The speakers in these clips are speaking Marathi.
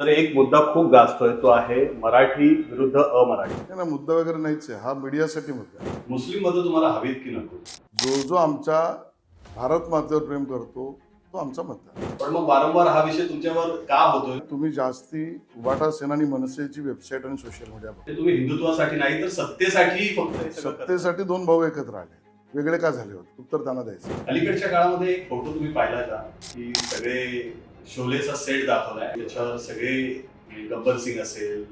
तर एक मुद्दा खूप गाजतोय तो आहे मराठी विरुद्ध अमराठी. नाही ना मुद्दा वगैरे नाहीच आहे. हा मीडियासाठी मुद्दा आहे. मुस्लिम मतं तुम्हाला हवीत की नको? जो जो आमच्या भारत मातेवर प्रेम करतो तो आमचा मुद्दा आहे. पण मग वारंवार हा विषय तुमच्यावर का होतोय? तुम्ही जास्ती उबाटा सेना आणि मनसेची वेबसाईट आणि सोशल मीडिया ते तुम्ही हिंदुत्वासाठी नाही तर सत्तेसाठी फक्त हे सगळं. सत्तेसाठी दोन भाऊ एकत्र आले. वेगळे का झाले होते? उत्तर त्यांना द्यायचं. अलीकडच्या काळामध्ये एक फोटो तुम्ही पाहिला का? की सगळे शोलेचा सेट दाखवलाय. त्याच्यावर सगळे म्हणजे गब्बर सिंग असेल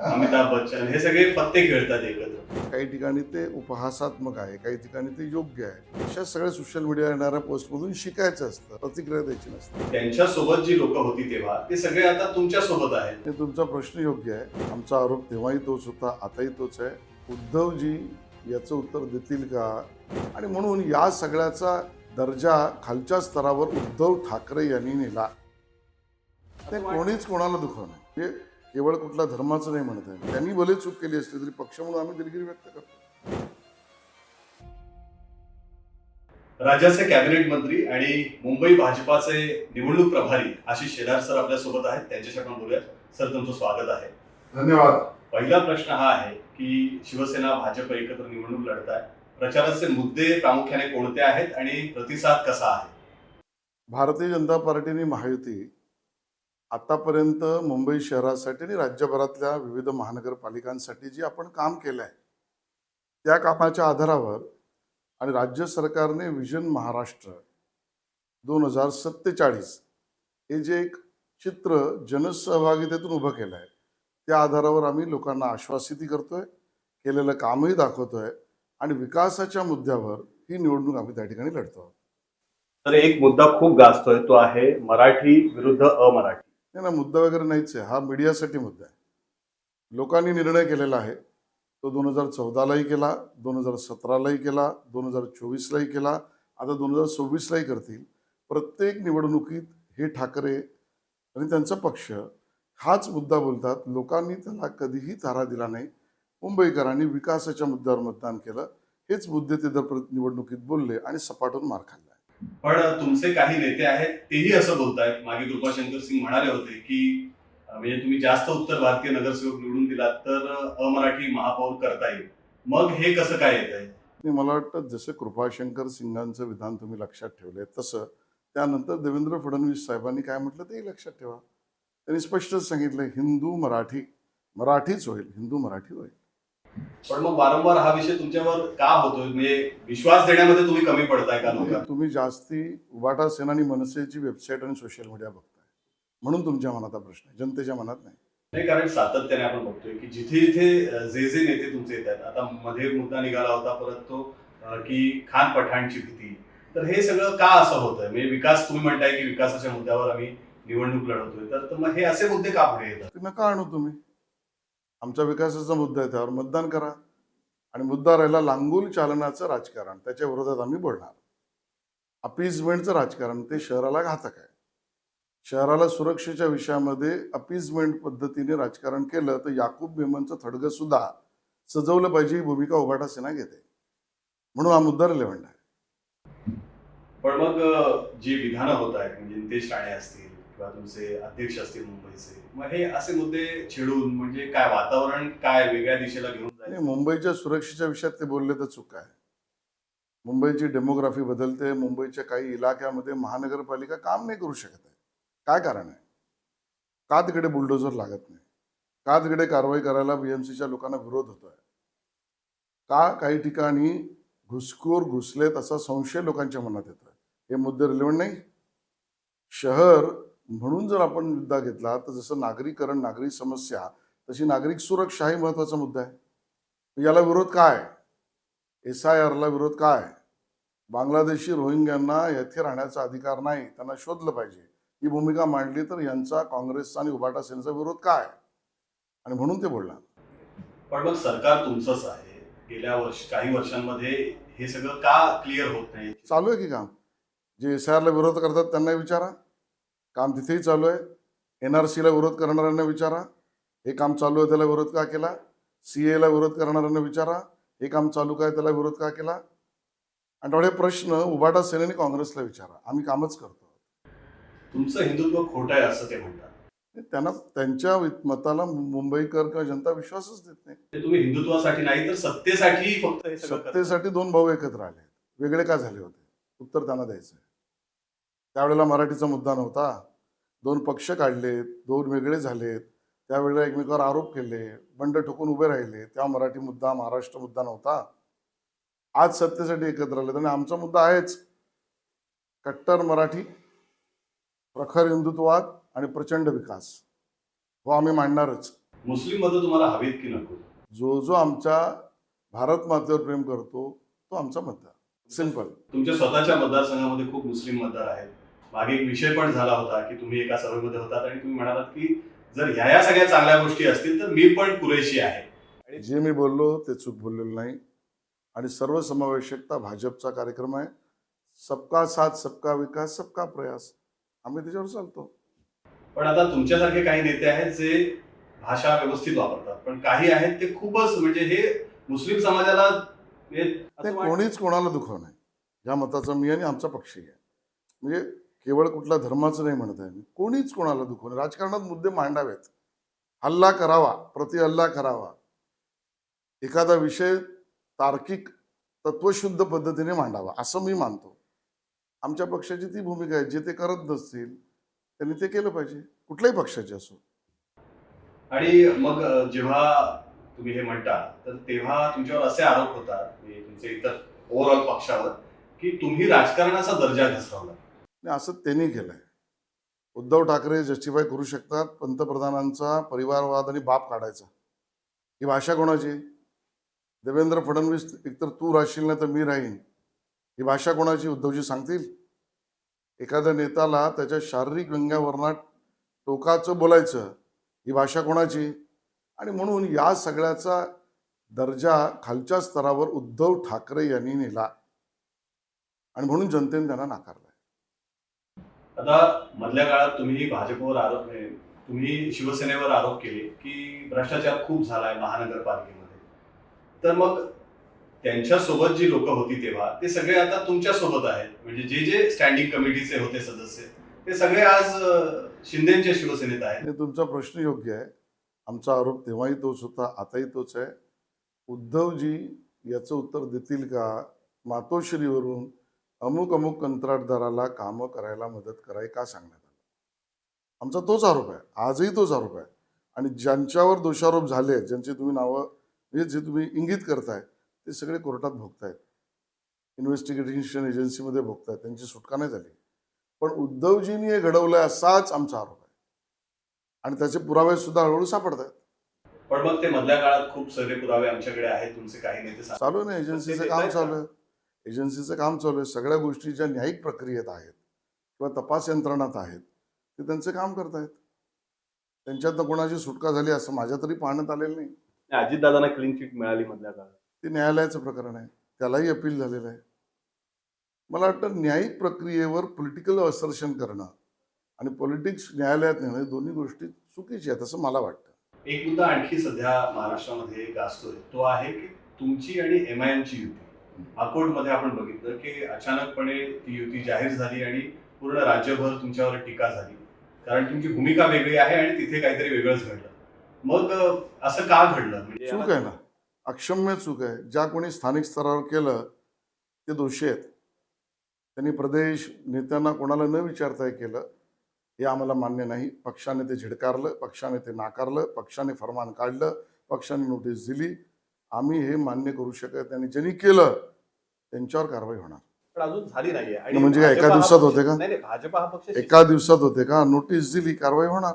अमिताभ बच्चन हे सगळे पत्ते खेळतात एकत्र. काही ठिकाणी ते उपहासात्मक आहे काही ठिकाणी ते योग्य आहे. अशा सगळ्या सोशल मीडिया येणाऱ्या पोस्टमधून शिकायचं असतं प्रतिक्रिया द्यायची नसते. त्यांच्यासोबत जी लोक होती तेव्हा ते सगळे आता तुमच्यासोबत आहेत. हे तुमचा प्रश्न योग्य आहे. आमचा आरोप तेव्हाही तोच होता आताही तोच आहे. उद्धवजी याचं उत्तर देतील का? आणि म्हणून या सगळ्याचा दर्जा खालच्या स्तरावर उद्धव ठाकरे यांनी नेला. ते कोणीच कोणाला दुखवणार हे केवळ कुठल्या धर्माचं नाही म्हणत आहे. त्यांनी भले चूक केली असली तरी पक्ष म्हणून आम्ही दिलगिरी व्यक्त करतो. राज्याचे कॅबिनेट मंत्री आणि मुंबई भाजपाचे निवडणूक प्रभारी आशिष शेलार सर आपल्यासोबत आहेत. त्यांच्याशी आपण बोलूयात. सर तुमचं स्वागत आहे. धन्यवाद. पहिला प्रश्न हा आहे की शिवसेना भाजप एकत्र निवडणूक लढत आहे प्रचाराचे मुद्दे प्रामुख्याने कोणते आहेत आणि प्रतिसाद कसा आहे? भारतीय जनता पार्टीने महायुती आतापर्यंत मुंबई शहरासाठी आणि राज्यभरातल्या विविध महानगरपालिकांसाठी जे आपण काम केलं आहे त्या कामाच्या आधारावर आणि राज्य सरकारने विजन महाराष्ट्र दोन हजार सत्तेचाळीस हे जे एक चित्र जनसहभागितेतून उभं केलं आहे त्या आधारावर आम्ही लोकांना आश्वासिती करतोय केलेलं कामही दाखवतोय आणि विकासाच्या मुद्द्यावर ही निवडणूक आम्ही त्या ठिकाणी लढतो आहोत. तर एक मुद्दा खूप गाजतोय तो आहे मराठी विरुद्ध अमराठी. नाही ना मुद्दा वगैरे नाहीच आहे. हा मीडियासाठी मुद्दा आहे. लोकांनी निर्णय केलेला आहे. तो दोन हजार चौदालाही केला दोन हजार सतरालाही केला दोन हजार चोवीसलाही केला. आता दोन हजार सव्वीसलाही करतील. प्रत्येक निवडणुकीत हे ठाकरे आणि त्यांचा पक्ष हाच मुद्दा बोलतात. लोकांनी त्याला कधीही तारा दिला नाही. मुंबईकरांनी विकासाच्या मुद्द्यावर मतदान केलं. हेच मुद्दे ते दर निवडणुकीत बोलले आणि सपाटून मार खाल्ला. पण तुमचे काही नेते आहेत तेही असं बोलतायत. मागे कृपाशंकर सिंग म्हणाले होते की म्हणजे तुम्ही जास्त उत्तर भारतीय नगरसेवक निवडून दिलात तर अमराठी महापौर करता येईल. मग हे कसं काय येत आहे? मला वाटतं जसं कृपाशंकर सिंगांचं विधान तुम्ही लक्षात ठेवलंय तसं त्यानंतर देवेंद्र फडणवीस साहेबांनी काय म्हटलं तेही लक्षात ठेवा. त्यांनी स्पष्टच सांगितलं हिंदू मराठी मराठीच होईल हिंदू मराठी होईल. पण मग वारंवार हा विषय तुमच्यावर का होतोय? म्हणजे विश्वास देण्यामध्ये तुम्ही कमी पडताय का लोकांना? तुम्ही जास्ती उबाटा सेना आणि मनसेची वेबसाईट आणि सोशल मीडिया बघताय. म्हणून तुमच्या मनात हा प्रश्न आहे. जनतेच्या मनात नाही. नाही कारण सातत्याने आपण बघतोय की जिथे जिथे जे जे नेते तुमचे येत आहेत आता मध्ये मुद्दा निघाला होता परत तो की खान पठाणची भीती. तर हे सगळं का असं होतंय? म्हणजे विकास तुम्ही म्हणताय की विकासाच्या मुद्द्यावर आम्ही निवडणूक लढवतोय. तर मग हे असे मुद्दे का पुढे येतात? नका आणू तुम्ही. आमच्या विकासाचा मुद्दा आहे त्यावर मतदान करा. आणि मुद्दा राहिला लांगूल चालनाचं राजकारण त्याच्या विरोधात आम्ही बोलणार. अपीजमेंटचं राजकारण ते शहराला घातक आहे. शहराला सुरक्षेच्या विषयामध्ये अपीजमेंट पद्धतीने राजकारण केलं तर याकूब मेमनचं थडगं सुद्धा सजवलं पाहिजे ही भूमिका उभाटा सेना घेते. म्हणून हा मुद्दा रिलेव्हंट आहे. पण मग जी विधानं होत आहेत म्हणजे नितेश राणे असतील किंवा तुमचे अध्यक्ष असतील मुंबईचे. मग हे असे मुद्दे छेडून म्हणजे काय वातावरण काय वेगळ्या दिशेला घेऊन जाईल? मुंबईच्या सुरक्षेच्या विषयात ते बोलले तर चूक आहे. मुंबईची डेमोग्राफी बदलते मुंबईच्या काही इलाक्यामध्ये महानगरपालिका काम नाही करू शकत आहे. काय कारण आहे? का तिकडे बुलडोझर लागत नाही. का तिकडे कारवाई करायला बीएमसीच्या लोकांना विरोध होतो आहे का काही ठिकाणी घुसखोर घुसलेत असा संशय लोकांच्या मनात येतो आहे हे मुद्दे रिलेवंट नाही? शहर म्हणून जर आपण मुद्दा घेतला तर जसं नागरीकरण नागरी समस्या तशी नागरिक सुरक्षा ही महत्त्वाचा मुद्दा आहे. याला विरोध काय? एस आय आरला विरोध काय? बांगलादेशी रोहिंग्यांना येथे राहण्याचा अधिकार नाही त्यांना शोधलं पाहिजे. ही भूमिका मांडली तर यांचा काँग्रेसचा आणि उबाटा सेनेचा विरोध काय? आणि म्हणून ते बोलणार. पण मग सरकार तुमचंच आहे. गेल्या वर्ष काही वर्षांमध्ये हे सगळं का क्लिअर होत नाही? चालू आहे की काम? जे एस आय आरला विरोध करतात त्यांना विचारा. काम तिथेही चालू आहे. एन आर सीला विरोध करणाऱ्यांना विचारा. हे काम चालू आहे त्याला विरोध का केला? सी एला विरोध करणाऱ्यांना विचारा. हे काम चालू काय त्याला विरोध का केला? आणि थोडे प्रश्न उबाटा सेनेने काँग्रेसला विचारा. आम्ही कामच करतो. तुमचं हिंदुत्व खोटं आहे असं ते म्हणतात. त्यांना त्यांच्या मताला मुंबईकर किंवा जनता विश्वासच देत नाही. तुम्ही हिंदुत्वासाठी नाही तर सत्तेसाठी फक्त हे. सत्तेसाठी दोन भाऊ एकत्र आले. वेगळे का झाले होते? उत्तर त्यांना द्यायचं आहे त्यावेळेला मराठीचा मुद्दा नव्हता. दोन पक्ष काढले दोन वेगळे झालेत. त्यावेळेला एकमेकावर आरोप केले बंड ठोकून उभे राहिले. तेव्हा मराठी मुद्दा महाराष्ट्र मुद्दा नव्हता. आज सत्तेसाठी एकत्र आले आणि आमचा मुद्दा आहेच. कट्टर मराठी प्रखर हिंदुत्ववाद आणि प्रचंड विकास. हो आम्ही मांडणारच. मुस्लिम मतं तुम्हाला हवीत की नको? जो जो आमच्या भारत मातेवर प्रेम करतो तो आमचा मतदार सिंपल. तुमच्या स्वतःच्या मतदारसंघामध्ये खूप मुस्लिम मतदार आहेत. मागे एक विषय पण झाला होता की तुम्ही एका सभेमध्ये होतात आणि तुम्ही म्हणालात की जर ह्या या सगळ्या चांगल्या गोष्टी असतील तर मी पण पुरेशी आहे. जे मी बोललो ते चूक बोललेलं नाही. आणि सर्वसमावेशकता भाजपचा कार्यक्रम आहे. सबका साथ सबका विकास सबका प्रयास. आम्ही त्याच्यावर चालतो. पण आता तुमच्यासारखे काही नेते आहेत जे भाषा व्यवस्थित वापरतात. पण काही आहेत ते खूपच म्हणजे हे मुस्लिम समाजाला ते कोणीच कोणाला दुखव नाही. या मताचा मी आणि आमचा पक्षी आहे. म्हणजे केवळ कुठल्या धर्माचं नाही म्हणत आहे मी. कोणीच कोणाला दुखवणे नाही राजकारणात मुद्दे मांडावेत. हल्ला करावा प्रति हल्ला करावा. एखादा विषय तार्किक तत्वशुद्ध पद्धतीने मांडावा असं मी मानतो. आमच्या पक्षाची ती भूमिका आहे जे ते करत नसतील त्यांनी ते केलं पाहिजे. कुठल्याही पक्षाचे असो. आणि मग जेव्हा तुम्ही हे म्हणता तर तेव्हा तुमच्यावर असे आरोप होतात तुमचे इतर ओव्हरऑल पक्षावर की तुम्ही राजकारणाचा दर्जा घसरवला आणि असं त्यांनी केलंय. उद्धव ठाकरे जस्टिफाय करू शकतात पंतप्रधानांचा परिवारवाद आणि बाप काढायचा. ही भाषा कोणाची? देवेंद्र फडणवीस एकतर तू राहशील ना तर मी राहीन. ही भाषा कोणाची? उद्धवजी सांगतील? एखाद्या नेत्याला त्याच्या शारीरिक व्यंग्यावरणात टोकाचं बोलायचं ही भाषा कोणाची? आणि म्हणून या सगळ्याचा दर्जा खालच्या स्तरावर उद्धव ठाकरे यांनी नेला. आणि म्हणून जनतेने त्यांना नाकारला. आता मधल्या काळात तुम्ही भाजपवर आरोप तुम्ही शिवसेनेवर आरोप केले की भ्रष्टाचार खूप झालाय महानगरपालिकेमध्ये. तर मग त्यांच्यासोबत जी लोक होती तेव्हा ते सगळे आता तुमच्यासोबत आहेत. म्हणजे जे जे स्टँडिंग कमिटीचे होते सदस्य ते सगळे आज शिंदेच्या शिवसेनेत आहेत. तुमचा प्रश्न योग्य आहे. आमचा आरोप तेव्हाही तोच होता आताही तोच आहे. उद्धवजी याचं उत्तर देतील का? मातोश्रीवरून अमुक अमुक कंत्राटदाराला कामं करायला मदत कराय का सांगण्यात आलं? आमचा तोच आरोप आहे. आजही तोच आरोप आहे. आणि ज्यांच्यावर दोषारोप झाले आहेत, ज्यांची तुम्ही नावं म्हणजे जे तुम्ही इंगित करताय ते सगळे कोर्टात भोगतायत. इन्व्हेस्टिगेशन एजन्सीमध्ये भोगतायत. त्यांची सुटका नाही झाली. पण उद्धवजींनी हे घडवलंय असाच आमचा आरोप आहे. आणि त्याचे पुरावे सुद्धा हळूहळू सापडत आहेत पण मग ते मधल्या काळात खूप सगळे पुरावे आमच्याकडे आहेत. तुमचे काही नेते. चालू आहे ना एजन्सीचं काम चालू? आहे. एजन्सीचं काम चालू आहे. सगळ्या गोष्टी ज्या न्यायिक प्रक्रियेत आहेत किंवा तपास यंत्रणात आहेत ते त्यांचं काम करतायत. त्यांच्यातनं कोणाची सुटका झाली असं माझ्या तरी पाहण्यात आलेलं नाही. अजितदादांना क्लीन चिट मिळाली मधल्या काळात. ते न्यायालयाचं प्रकरण आहे. त्यालाही अपील झालेलं आहे. मला वाटतं न्यायिक प्रक्रियेवर पॉलिटिकल असर्शन करणं आणि पॉलिटिक्स न्यायालयात नेणं दोन्ही गोष्टी चुकीची आहेत असं मला वाटतं. एक मुद्दा आणखी सध्या महाराष्ट्रामध्ये गाजतोय. तो आहे की तुमची आणि एम आय एमची युती. अकोटमध्ये आपण बघितलं की अचानकपणे ती युती जाहीर झाली आणि पूर्ण राज्यभर तुमच्यावर टीका झाली. कारण तुमची भूमिका वेगळी आहे आणि तिथे काहीतरी वेगळंच घडलं. मग असं का घडलं? म्हणजे चूक आहे ना? अक्षम्य चूक आहे. ज्या कोणी स्थानिक स्तरावर केलं ते दोषी आहेत. त्यांनी प्रदेश नेत्यांना कोणाला न विचारता हे केलं हे आम्हाला मान्य नाही. पक्षाने ते झिडकारलं पक्षाने ते नाकारलं पक्षाने फरमान काढलं पक्षाने नोटीस दिली. आम्ही हे मान्य करू शकत आणि ज्यांनी केलं त्यांच्यावर कारवाई होणार. पण अजून झाली नाहीये. आणि म्हणजे काय, एका भाजपा हा दिवसात पक्ष- होते का? नाही नाही भाजप हा पक्ष एका दिवसात होते का? नोटीस दिली कारवाई होणार.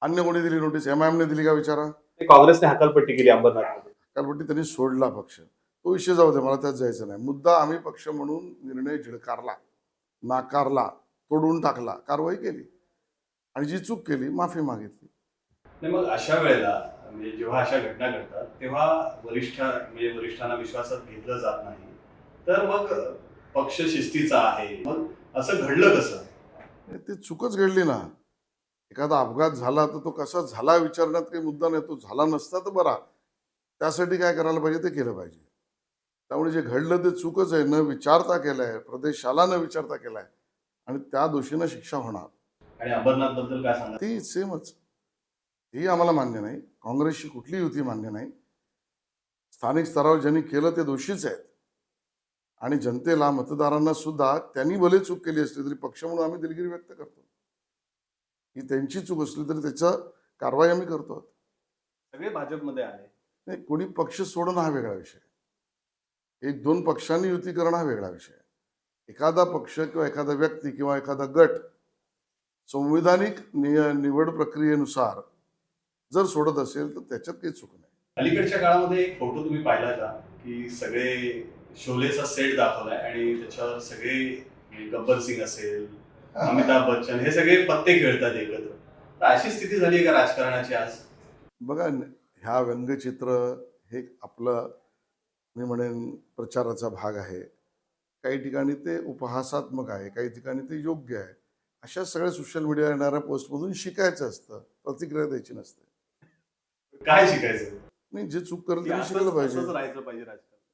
अन्य कोणी दिली नोटीस? एम आय एमने दिली का विचारा? काँग्रेसने हकालपट्टी केली अंबरनाथ. कालपट्टी त्यांनी सोडला पक्ष. तो विषय जाऊ दे मला त्यात जायचं नाही. मुद्दा आम्ही पक्ष म्हणून निर्णय झिडकारला नाकारला तोडून टाकला कारवाई केली. आणि जी चूक केली माफी मागितली. नाही मग अशा वेळेला म्हणजे जेव्हा अशा घटना घडतात तेव्हा वरिष्ठ म्हणजे वरिष्ठांना विश्वासात घेतलं जात नाही. तर मग पक्ष शिस्तीचा आहे. मग असं घडलं कसं? ती चूकच घडली ना. एखादा अपघात झाला तर तो कसा झाला विचारण्यात काही मुद्दा नाही. तो झाला नसता तर बरा. त्यासाठी काय करायला पाहिजे ते केलं पाहिजे. त्यामुळे जे घडलं ते चूकच आहे. न विचारता केलं आहे प्रदेशाला न विचारता केलं आहे आणि त्या दोषींना शिक्षा होणार. आणि अंबरनाथबद्दल काय सांगा ती सेमच. ही आम्हाला मान्य नाही. काँग्रेसची कुठली युती मान्य नाही. स्थानिक स्तरावर ज्यांनी केलं ते दोषीच आहेत. आणि जनतेला मतदारांना सुद्धा त्यांनी भले चूक केली असली तरी पक्ष म्हणून आम्ही दिलगिरी व्यक्त करतो. ही त्यांची चूक असली तरी त्याचं कारवाई आम्ही करतो. सगळे भाजपमध्ये आले. नाही कोणी पक्ष सोडणं हा वेगळा विषय. एक दोन पक्षांनी युती करणं हा वेगळा विषय. एखादा पक्ष किंवा एखादा व्यक्ती किंवा एखादा गट संविधानिक निय निवड प्रक्रियेनुसार जर सोडत असेल तर त्याच्यात काही चूक नाही. अलीकडच्या काळामध्ये एक फोटो तुम्ही पाहिला का की सगळे शोलेचा सेट दाखवलाय आणि त्याच्यावर सगळे म्हणजे गब्बर सिंग असेल अमिताभ बच्चन हे सगळे पत्ते खेळतात एकत्र. तर अशी स्थिती झाली आहे का राजकारणाची आज? बघा ह्या व्यंगचित्र हे आपलं मी म्हणेन प्रचाराचा भाग आहे. काही ठिकाणी ते उपहासात्मक आहे काही ठिकाणी ते योग्य आहे. अशा सगळ्या सोशल मीडिया येणाऱ्या पोस्टमधून शिकायचं असतं प्रतिक्रिया द्यायची नसते. काय शिकायचं? नाही जे चूक करेल की त्यांनी असंच- शिकलं पाहिजे राहायचं पाहिजे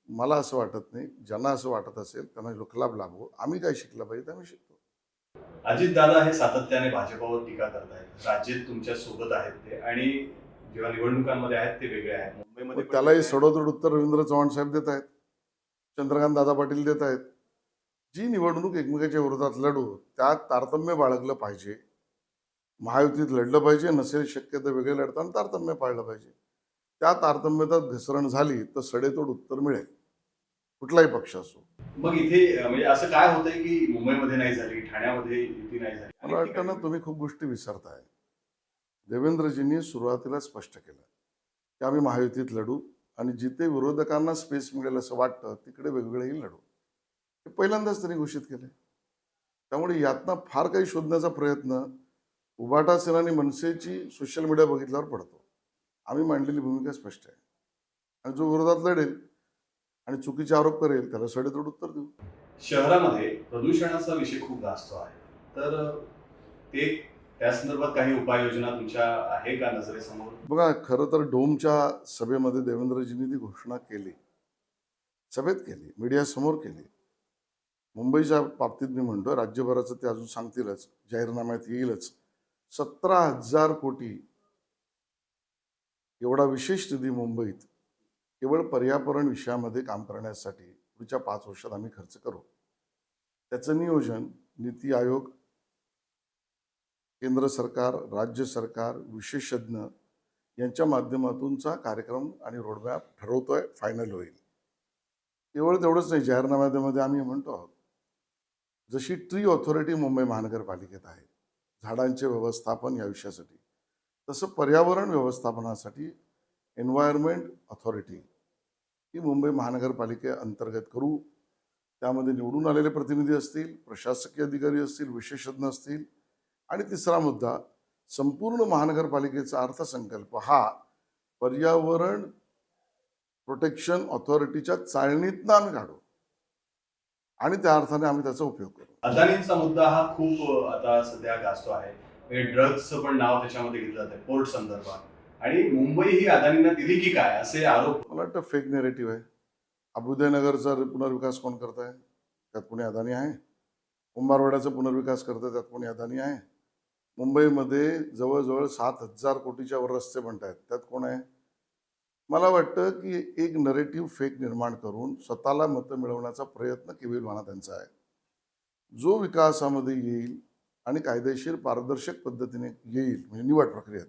मला असं वाटत नाही. ज्यांना असं वाटत असेल त्यांना लोकलाभ लाभो. आम्ही काय शिकलं पाहिजे ते आम्ही शिकतो. अजित दादा हे सातत्याने भाजपावर टीका करतायत. राज्यात तुमच्यासोबत आहेत ते आणि जेव्हा निवडणुकांमध्ये आहेत ते वेगळे आहेत. मुंबईमध्ये त्यालाही सडोदड उत्तर रवींद्र चव्हाण साहेब देत आहेत. चंद्रकांत दादा पाटील देत आहेत. जी निवडणूक एकमेकाच्या विरोधात लढू त्यात तारतम्य बाळगलं पाहिजे. महायुतीत लढलं पाहिजे नसेल शक्य तर वेगळे लढताना तारतम्य पाळलं पाहिजे. त्या तारतम्यात घसरण झाली तर सडेतोड उत्तर मिळेल. कुठलाही पक्ष असो. मग इथे म्हणजे असं काय होतंय की मुंबईमध्ये नाही झाली ठाण्यामध्ये युती नाही झाली? मला वाटतं ना तुम्ही खूप गोष्टी विसरताय. देवेंद्रजींनी सुरुवातीला स्पष्ट केलं. की आम्ही महायुतीत लढू आणि जिथे विरोधकांना स्पेस मिळेल असं वाटतं तिकडे वेगवेगळेही लढू. हे पहिल्यांदाच त्यांनी घोषित केले त्यामुळे यातनं फार काही शोधण्याचा प्रयत्न उबाटा सेना आणि मनसेची सोशल मीडिया बघितल्यावर पडतो. आम्ही मांडलेली भूमिका स्पष्ट आहे. आणि जो विरोधात लढेल आणि चुकीचे आरोप करेल त्याला सडेतोड उत्तर देऊ. शहरामध्ये प्रदूषणाचा विषय खूप गाजतो आहे. तर ते त्या संदर्भात काही उपाययोजना तुमच्या आहे का नजरेसमोर? बघा खरं तर डोमच्या सभेमध्ये देवेंद्रजींनी ती घोषणा केली. सभेत केली मीडियासमोर केली. मुंबईच्या बाबतीत मी म्हणतो राज्यभराचं ते अजून सांगतीलच जाहीरनाम्यात येईलच. सतरा हजार कोटी एवढा विशेष निधी मुंबईत केवळ पर्यावरण विषयामध्ये काम करण्यासाठी पुढच्या पाच वर्षात आम्ही खर्च करू. त्याचं नियोजन नीती आयोग केंद्र सरकार राज्य सरकार विशेषज्ञ यांच्या माध्यमातूनचा कार्यक्रम आणि रोडमॅप ठरवतोय फायनल होईल. केवळ तेवढंच नाही जाहीरनाम्यामध्ये आम्ही म्हणतो आहोत जशी ट्री ऑथॉरिटी मुंबई महानगरपालिकेत आहे झाडांचे व्यवस्थापन या विषयासाठी तसं पर्यावरण व्यवस्थापनासाठी एन्व्हायरमेंट ऑथॉरिटी ही मुंबई महानगरपालिकेअंतर्गत करू. त्यामध्ये निवडून आलेले प्रतिनिधी असतील प्रशासकीय अधिकारी असतील विशेषज्ञ असतील. आणि तिसरा मुद्दा संपूर्ण महानगरपालिकेचा अर्थसंकल्प हा पर्यावरण प्रोटेक्शन ऑथॉरिटीच्या चाळणीतनं आम्ही काढू आणि त्या अर्थाने आम्ही त्याचा उपयोग करू. अदानींचा मुद्दा हा खूप आता सध्या गाजतो आहे. म्हणजे ड्रग्सचं पण नाव त्याच्यामध्ये घेतलं जातं पोर्ट संदर्भात. आणि मुंबई ही अदानींना दिली की काय असे आरोप. मला वाटतं फेक नेरेटिव्ह आहे. अभुदयनगरचा पुनर्विकास कोण करत आहे त्यात कोणी अदानी आहे. कुंभारवाड्याचा पुनर्विकास करतं त्यात कोणी अदानी आहे. मुंबईमध्ये जवळजवळ सात हजार कोटीच्या वर रस्ते म्हणतायत आहेत त्यात कोण आहे? मला वाटतं की एक नरेटिव्ह फेक निर्माण करून स्वतःला मतं मिळवण्याचा प्रयत्न केविलवाना त्यांचा आहे. जो विकासामध्ये येईल आणि कायदेशीर पारदर्शक पद्धतीने येईल म्हणजे निवड प्रक्रियेत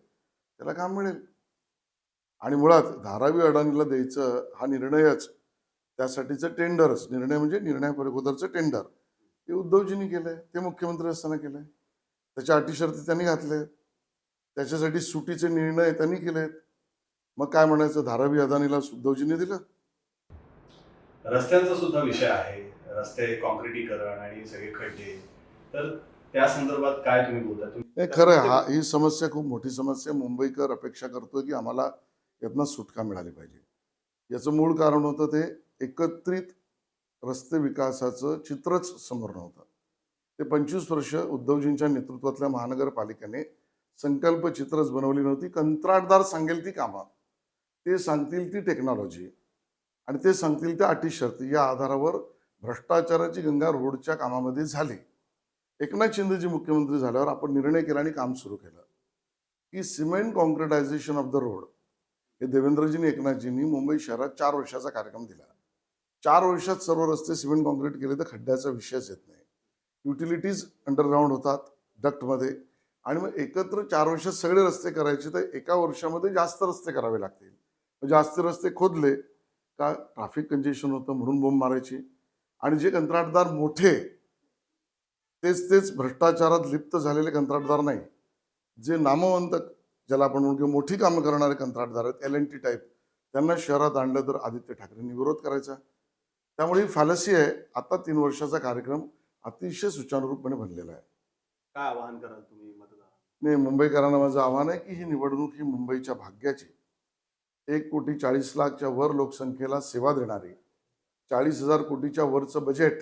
त्याला काम मिळेल. आणि मुळात धारावी अडाणीला द्यायचं हा निर्णयच त्यासाठीचं टेंडरच. निर्णय म्हणजे निर्णय निर्णयापरिकोदरचं टेंडर. ते उद्धवजींनी केलंय ते मुख्यमंत्री असताना केलंय. त्याच्या अटी शर्ती त्यांनी घातल्या त्याच्यासाठी सुटीचे निर्णय त्यांनी केलेत. मग काय म्हणायचं? धारावी अदानीला उद्धवजींनी दिलं? रस्त्यांचा सुद्धा विषय आहे. रस्ते कॉन्क्रिटीकरण आणि सगळे खड्डे. तर त्या संदर्भात काय तुम्ही बोलता? तुम्ही खरं हा ही समस्या खूप मोठी समस्या मुंबईकर अपेक्षा करतोय की आम्हाला यातनं सुटका मिळाली पाहिजे. याचं मूळ कारण होतं ते एकत्रित रस्ते विकासाचं चित्रच समोर नव्हतं. ते पंचवीस वर्ष उद्धवजींच्या नेतृत्वातल्या महानगरपालिकेने संकल्प चित्रच बनवली नव्हती. कंत्राटदार सांगेल ती कामं. ते सांगतील ती टेक्नॉलॉजी आणि ते सांगतील त्या अटी शर्ती या आधारावर भ्रष्टाचाराची गंगा रोडच्या कामामध्ये झाली. एकनाथ शिंदेजी मुख्यमंत्री झाल्यावर आपण निर्णय केला आणि काम सुरू केलं. की cement concretisation of the road हे देवेंद्रजींनी एकनाथजींनी मुंबई शहरात चार वर्षाचा कार्यक्रम दिला. चार वर्षात सर्व रस्ते सिमेंट कॉन्क्रीट केले तर खड्ड्याचा विषयच येत नाही. युटिलिटीज अंडरग्राऊंड होतात डक्टमध्ये आणि मग एकत्र चार वर्षात सगळे रस्ते करायचे तर एका वर्षामध्ये जास्त रस्ते करावे लागतील. जास्त रस्ते खोदले का? ट्रॅफिक कंजेशन होतं म्हणून बोंब मारायची. आणि जे कंत्राटदार मोठे तेच तेच भ्रष्टाचारात लिप्त झालेले कंत्राटदार नाही. जे नामवंत ज्याला आपण म्हणू किंवा मोठी कामं करणारे कंत्राटदार आहेत एल एन टी टाईप त्यांना शहरात आणलं तर आदित्य ठाकरेंनी विरोध करायचा. त्यामुळे ही फॅलसी आहे. आता तीन वर्षाचा कार्यक्रम अतिशय सुचारूरूपणे बनलेला आहे. काय आवाहन कराल तुम्ही मतदार नाही मुंबईकरांना माझं आव्हान आहे की ही निवडणूक ही मुंबईच्या भाग्याची एक कोटी चाळीस लाखच्या वर लोकसंख्येला सेवा देणारी चाळीस हजार कोटीच्या वरचं बजेट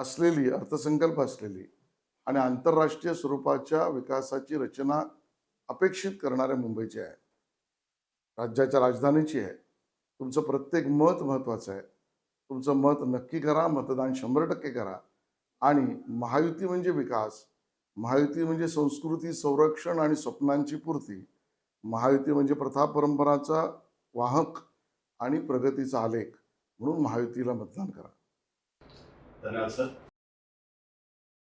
असलेली अर्थसंकल्प असलेली आणि आंतरराष्ट्रीय स्वरूपाच्या विकासाची रचना अपेक्षित करणाऱ्या मुंबईची आहे. राज्याच्या राजधानीची आहे. तुमचं प्रत्येक मत महत्त्वाचं आहे. तुमचं मत नक्की करा मतदान शंभर टक्के करा. आणि महायुती म्हणजे विकास महायुती म्हणजे संस्कृती संरक्षण आणि स्वप्नांची पूर्ती. महायुती म्हणजे प्रथा परंपराचा वाहक आणि प्रगतीचा आलेख म्हणून महायुतीला मतदान करा. धन्यवाद सर.